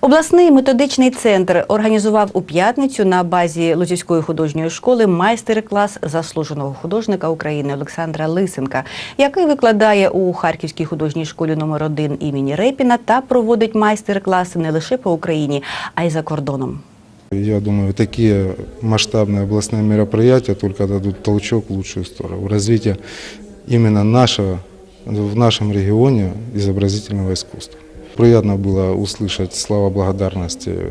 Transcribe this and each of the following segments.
Обласний методичний центр організував у п'ятницю на базі Лозівської художньої школи майстер-клас заслуженого художника України Олександра Лисенка, який викладає у Харківській художній школі номер 1 імені Репіна та проводить майстер-класи не лише по Україні, а й за кордоном. Я думаю, такие масштабные областные мероприятия только дадут толчок в лучшую сторону, в развитие именно нашего, в нашем регионе изобразительного искусства. Приятно было услышать слова благодарности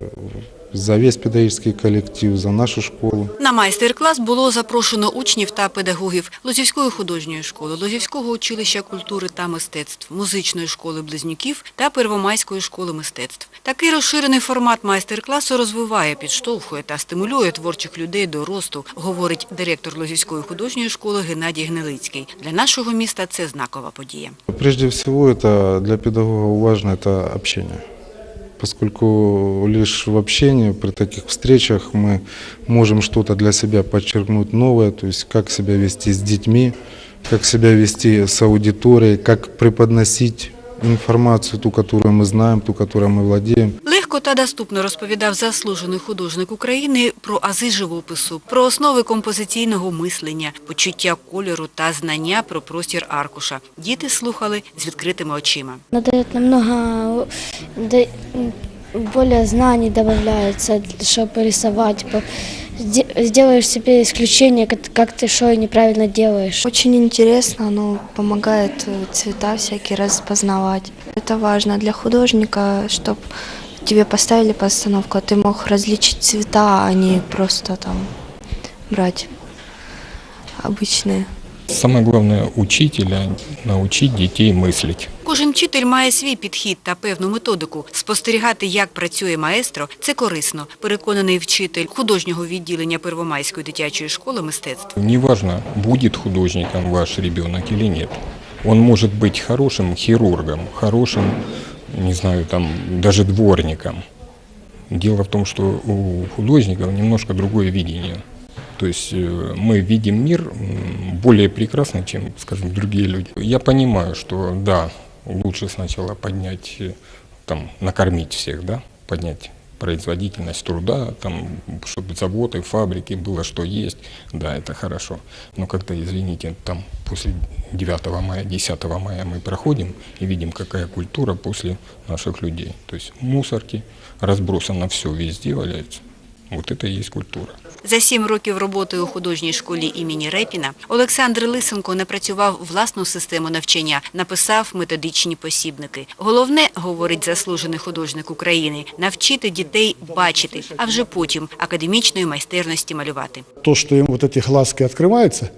за весь педагогический коллектив, за нашу школу. На майстер-клас було запрошено учнів та педагогів Лозівської художньої школи, Лозівського училища культури та мистецтв, музичної школи близнюків та Первомайської школи мистецтв. Такий розширений формат майстер-класу розвиває, підштовхує та стимулює творчих людей до росту, говорить директор Лозівської художньої школи Геннадій Гнилицький. Для нашого міста це знакова подія. Прежде всего, это для педагога важно это общение Поскольку лишь в общении, при таких встречах мы можем что-то для себя подчеркнуть новое, то есть как себя вести с детьми, как себя вести с аудиторией, как преподносить информацию, ту, которую мы знаем, ту, которой мы владеем. Легко та доступно розповідав заслужений художник України про ази живопису, про основи композиційного мислення, почуття кольору та знання про простір аркуша. Діти слухали з відкритими очима. Она дает намного да- более знаний добавляется, чтобы рисовать. По- сде- Сделаешь себе исключение, как- как ты что неправильно делаешь. Очень интересно, оно помогает э, цвета всякие распознавать. Это важно для художника, чтобы тебе поставили постановку, а ты мог различить цвета, а не просто там брать обычные. Самое главное учителя научить детей мыслить. Кожен вчитель має свій підхід та певну методику. Спостерігати, як працює маестро, це корисно. Переконаний вчитель художнього відділення Первомайської дитячої школи мистецтв. Неважно, будет художником ваш ребенок или нет. Он может быть хорошим хирургом, хорошим, не знаю, там, даже дворником. Дело в том, что у художников немножко другое видение. То есть э, мы видим мир более прекрасно, чем, скажем, другие люди. Я понимаю, что да, лучше сначала поднять, э, там, накормить всех, да, поднять производительность труда, там, чтобы заводы, фабрики было что есть, да, это хорошо. Но когда, извините, там после 9 мая, 10 мая мы проходим и видим, какая культура после наших людей. То есть мусорки, разбросано все везде валяется. Вот это и есть культура. За сім років роботи у художній школі імені Репіна Олександр Лисенко напрацював власну систему навчання, написав методичні посібники. Головне, говорить заслужений художник України, навчити дітей бачити, а вже потім академічної майстерності малювати. то, що їм ці глазки открываются,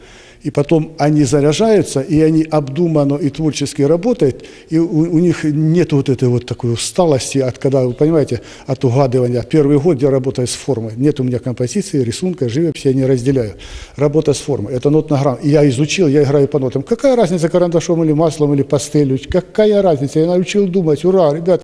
и потом они заряжаются, и они обдуманно и творчески работают, и у, у них нет вот этой вот такой усталости, от когда, вы понимаете, от угадывания. Первый год я работаю с формой. Нет у меня композиции, рисунка, живописи, я не разделяю. Работа с формой. Это нотная грамма. И я изучил, я играю по нотам. Какая разница, карандашом или маслом, или пастелью? Какая разница? Я научил думать. Ура, ребят.